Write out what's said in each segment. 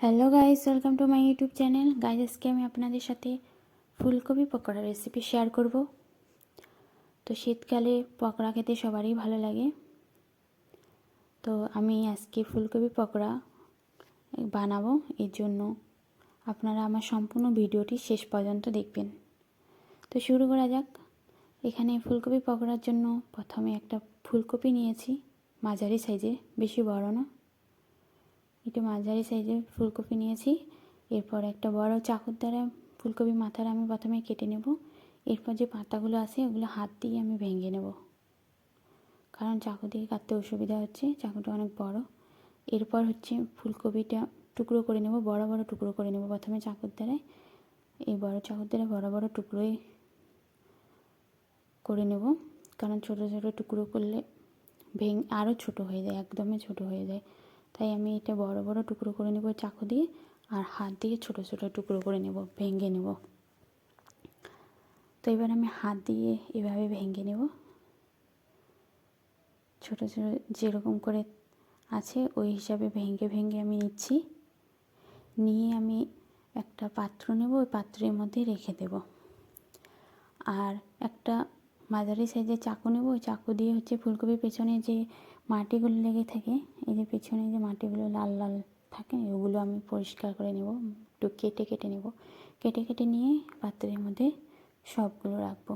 Hello guys welcome to my YouTube channel guys আজকে আমি আপনাদের সাথে ফুলকপি পকোড়া রেসিপি শেয়ার করব। তো শীতকালে পকোড়া খেতে সবারই ভালো লাগে। তো আমি আজকে ফুলকপি পকোড়া বানাবো। এর জন্য আপনারা আমার সম্পূর্ণ ভিডিওটি শেষ পর্যন্ত দেখবেন। তো শুরু করা যাক। এখানে ফুলকপি পকোড়ার জন্য প্রথমে একটা ফুলকপি নিয়েছি। মাঝারি সাইজে, বেশি বড় না। একটু মাঝারি সাইজের ফুলকপি নিয়েছি। এরপর একটা বড় চাকুর দ্বারা ফুলকপি মাথার আমি প্রথমে কেটে নেব। এরপর যে পাতাগুলো আছে, ওগুলো হাত দিয়ে আমি ভেঙে নেব। কারণ চাকু দিয়ে কাটতে অসুবিধা হচ্ছে, চাকুটা অনেক বড়। এরপর হচ্ছে ফুলকপিটা টুকরো করে নেব, বড় বড় টুকরো করে নেব প্রথমে চাকুর দ্বারায় এই বড় চাকুর দ্বারা বড় বড় টুকরোই করে নেব। কারণ ছোট ছোট টুকরো করলে ভেঙে আরও ছোট হয়ে যায়, একদমই ছোট হয়ে যায়। তাই আমি এটা বড় বড় টুকরো করে নেব চাকু দিয়ে আর হাত দিয়ে ছোট ছোট টুকরো করে নেব, ভেঙে নেব। তো এবার আমি হাত দিয়ে এভাবে ভেঙে নেব। ছোট ছোট যেরকম করে আছে ওই হিসাবে ভেঙে ভেঙে আমি নিচ্ছি। নিয়ে আমি একটা পাত্র নেব, ওই পাত্রের মধ্যে রেখে দেব। আর একটা মাঝারি সাইজের চাকু নেব, ওই চাকু দিয়ে হচ্ছে ফুলকপির পেছনে যে মাটিগুলো লেগে থাকে, এই যে পেছনে যে মাটিগুলো লাল লাল থাকে, ওগুলো আমি পরিষ্কার করে নেব, একটু কেটে কেটে নেব। কেটে কেটে নিয়ে পাত্রের মধ্যে সবগুলো রাখব।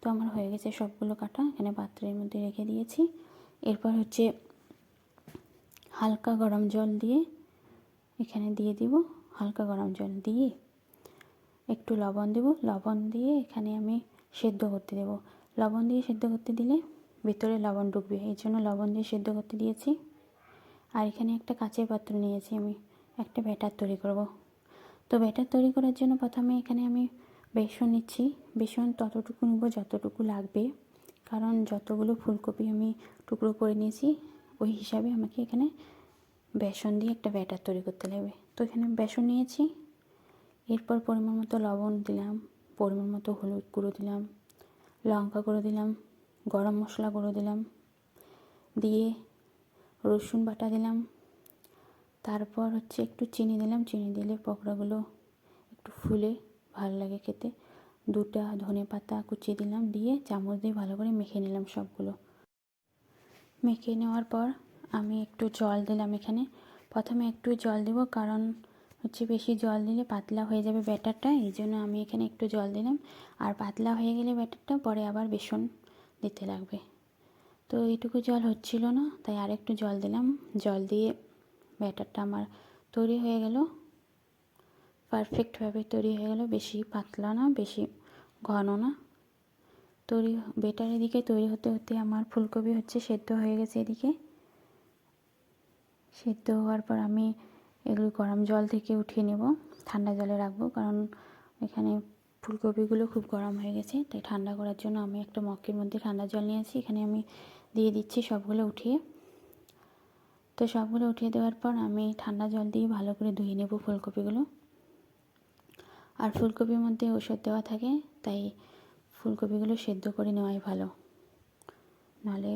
তো আমার হয়ে গেছে সবগুলো কাটা, এখানে পাত্রের মধ্যে রেখে দিয়েছি। এরপর হচ্ছে হালকা গরম জল দিয়ে এখানে দিয়ে দিব, হালকা গরম জল দিয়ে একটু লবণ দেব। লবণ দিয়ে এখানে আমি সেদ্ধ করতে দেব। লবণ দিয়ে সেদ্ধ করতে দিলে ভিতরে লবণ ঢুকবে এই জন্য লবণ দিয়ে সেদ্ধ করতে দিয়েছি। আর এখানে একটা কাঁচের পাত্র নিয়েছি আমি, একটা ব্যাটার তৈরি করব। তো ব্যাটার তৈরি করার জন্য প্রথমে এখানে আমি বেসন নিচ্ছি। বেসন ততটুকু নেব যতটুকু লাগবে, কারণ যতগুলো ফুলকপি আমি টুকরো করে নিয়েছি, ওই হিসাবে আমাকে এখানে বেসন দিয়ে একটা ব্যাটার তৈরি করতে লাগবে। তো এখানে বেসন নিয়েছি, এরপর পরিমাণ মতো লবণ দিলাম, পরিমাণ মতো হলুদ গুঁড়ো দিলাম, লঙ্কা গুঁড়ো দিলাম গরম মশলা গুঁড়ো দিলাম, দিয়ে রসুন বাটা দিলাম, তারপর হচ্ছে একটু চিনি দিলাম। চিনি দিলে পকোড়াগুলো একটু ফুলে, ভালো লাগে খেতে। দুটা ধনে পাতা কুচিয়ে দিলাম, দিয়ে চামচ দিয়ে ভালো করে মেখে নিলাম সবগুলো। মেখে নেওয়ার পর আমি একটু জল দিলাম এখানে। প্রথমে একটু জল দেব, কারণ হচ্ছে বেশি জল দিলে পাতলা হয়ে যাবে ব্যাটারটা, এই জন্য আমি এখানে একটু জল দিলাম। আর পাতলা হয়ে গেলে ব্যাটারটা, পরে আবার বেসন দিতে লাগবে। তো এইটুকু জল হচ্ছিল না, তাই আর একটু জল দিলাম। জল দিয়ে ব্যাটারটা আমার তৈরি হয়ে গেল। পারফেক্টভাবে তৈরি হয়ে গেল। বেশি পাতলা না, বেশি ঘন না। তৈরি বেটার এদিকে তৈরি হতে হতে আমার ফুলকপি হচ্ছে সেদ্ধ হয়ে গেছে এদিকে। সেদ্ধ হওয়ার পর আমি এগুলো গরম জল থেকে উঠিয়ে নেব। ঠান্ডা জলে রাখব, কারণ এখানে ফুলকপিগুলো খুব গরম হয়ে গেছে, তাই ঠান্ডা করার জন্য আমি একটা মগের মধ্যে ঠান্ডা জল নিয়েছি এখানে আমি দিয়ে দিচ্ছি সবগুলো উঠিয়ে। তো সবগুলো উঠিয়ে দেওয়ার পর আমি ঠান্ডা জল দিয়ে ভালো করে ধুয়ে নেব ফুলকপিগুলো। আর ফুলকপির মধ্যে ওষুধ দেওয়া থাকে, তাই ফুলকপিগুলো সেদ্ধ করে নেওয়াই ভালো। নাহলে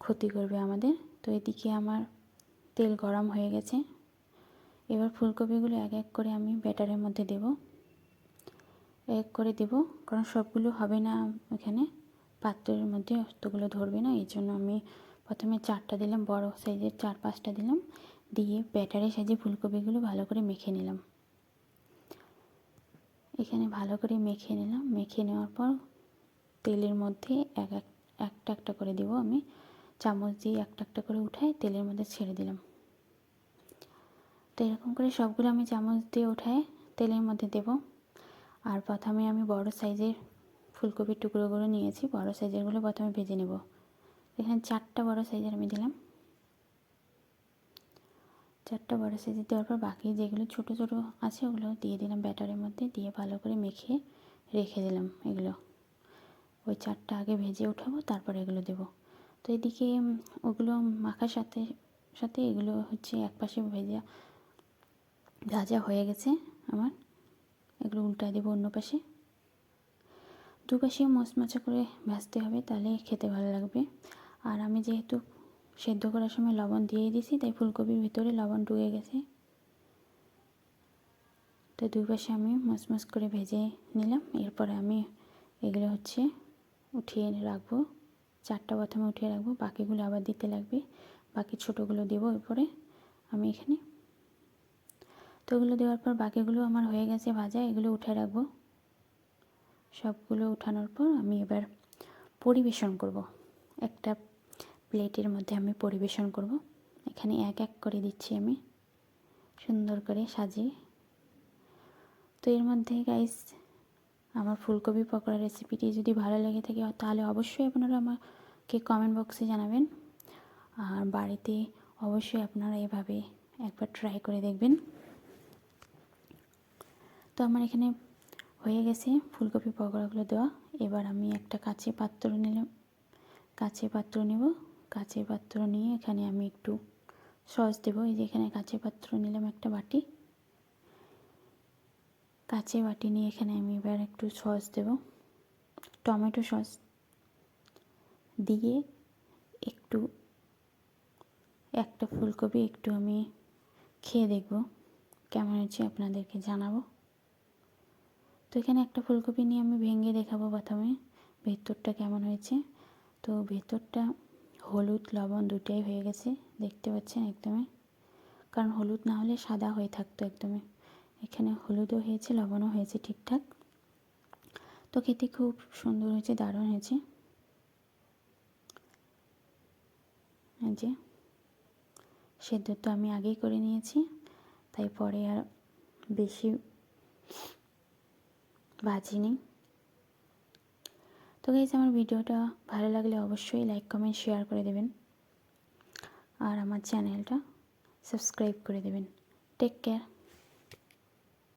ক্ষতি করবে আমাদের। তো এদিকে আমার তেল গরম হয়ে গেছে। এবার ফুলকপিগুলো এক এক করে আমি ব্যাটারের মধ্যে দেব। এক করে দেব, কারণ সবগুলো হবে না এখানে। পাত্রের মধ্যে অতগুলো ধরবে না, এই জন্য আমি প্রথমে চারটা দিলাম, বড় সাইজের চার পাঁচটা দিলাম। দিয়ে ব্যাটারের সাইজে ফুলকপিগুলো ভালো করে মেখে নিলাম। এখানে ভালো করে মেখে নিলাম। মেখে নেওয়ার পর তেলের মধ্যে এক এক, একটা একটা করে দেবো আমি। চামচ দিয়ে একটা একটা করে উঠাই তেলের মধ্যে ছেড়ে দিলাম। তো এরকম করে সবগুলো আমি চামচ দিয়ে উঠায় তেলের মধ্যে দেব। আর প্রথমে আমি বড় সাইজের ফুলকপির টুকরোগুলো নিয়েছি, বড় সাইজেরগুলো প্রথমে ভেজে নেব। এখানে চারটা বড় সাইজের আমি দিলাম। চারটা বড় সাইজের দেওয়ার পর বাকি যেগুলো ছোট ছোট আছে ওগুলো দিয়ে দিলাম ব্যাটারের মধ্যে, দিয়ে ভালো করে মেখে রেখে দিলাম এগুলো। ওই চারটা আগে ভেজে উঠাবো, তারপর এগুলো দেবো। তো এদিকে ওগুলো মাখার সাথে সাথে এগুলো হচ্ছে এক পাশে ভেজা, ভাজা হয়ে গেছে আমার। এগুলো উল্টায় দেবো অন্য পাশে। দুপাশে মচমচা করে ভাজতে হবে, তাহলে খেতে ভালো লাগবে। আর আমি যেহেতু সেদ্ধ করার সময় লবণ দিয়ে দিয়েছি, তাই ফুলকপির ভিতরে লবণ ঢুকে গেছে। তো দুই পাশে আমি মচমচ করে ভেজে নিলাম। এরপরে আমি এগুলো হচ্ছে উঠিয়ে রাখব। চারটা প্রথমে উঠিয়ে রাখব, বাকিগুলো আবার দিতে লাগবে। বাকি ছোটোগুলো দেবো এরপরে। আমি এখানে তো ওগুলো দেওয়ার পর বাকিগুলো আমার হয়ে গেছে ভাজা, এগুলো উঠে রাখব। সবগুলো উঠানোর পর আমি এবার পরিবেশন করব। একটা প্লেটের মধ্যে আমি পরিবেশন করব। এখানে এক এক করে দিচ্ছি আমি, সুন্দর করে সাজিয়ে। তো এর মধ্যে গাইস আমার ফুলকপি পকোড়া রেসিপিটি যদি ভালো লেগে থাকে, তাহলে অবশ্যই আপনারা আমাকে কমেন্ট বক্সে জানাবেন। আর বাড়িতে অবশ্যই আপনারা এভাবে একবার ট্রাই করে দেখবেন। তো আমার এখানে হয়ে গেছে ফুলকপি পকোড়াগুলো দেওয়া। এবার আমি একটা কাঁচের পাত্র নিলাম। কাঁচের পাত্র নেব। কাঁচের পাত্র নিয়ে এখানে আমি একটু সস দেবো। এই যে এখানে কাঁচের পাত্র নিলাম একটা বাটি। কাঁচে বাটি নিয়ে এখানে আমি এবার একটু সস দেব। টমেটো সস দিয়ে একটু, একটা ফুলকপি একটু আমি খেয়ে দেখব। কেমন হচ্ছে আপনাদেরকে জানাব। তো এখানে একটা ফুলকপি নিয়ে আমি ভেঙে দেখাবো প্রথমে, ভেতরটা কেমন হয়েছে। তো ভেতরটা হলুদ, লবণ দুটাই হয়ে গেছে, দেখতে পাচ্ছেন একদমই। কারণ হলুদ না হলে সাদা হয়ে থাকতো একদমই। এখানে হলুদও হয়েছে, লবণও হয়েছে ঠিকঠাক। তো খেতে খুব সুন্দর হয়েছে, দারুণ হয়েছে। যে, সেদ্ধ তো আমি আগেই করে নিয়েছি, তাই পরে আর বেশি ভাজিনি তো গাইজ আমার ভিডিওটা ভালো লাগলে অবশ্যই লাইক কমেন্ট শেয়ার করে দেবেন। আর আমার চ্যানেলটা সাবস্ক্রাইব করে দেবেন। Take care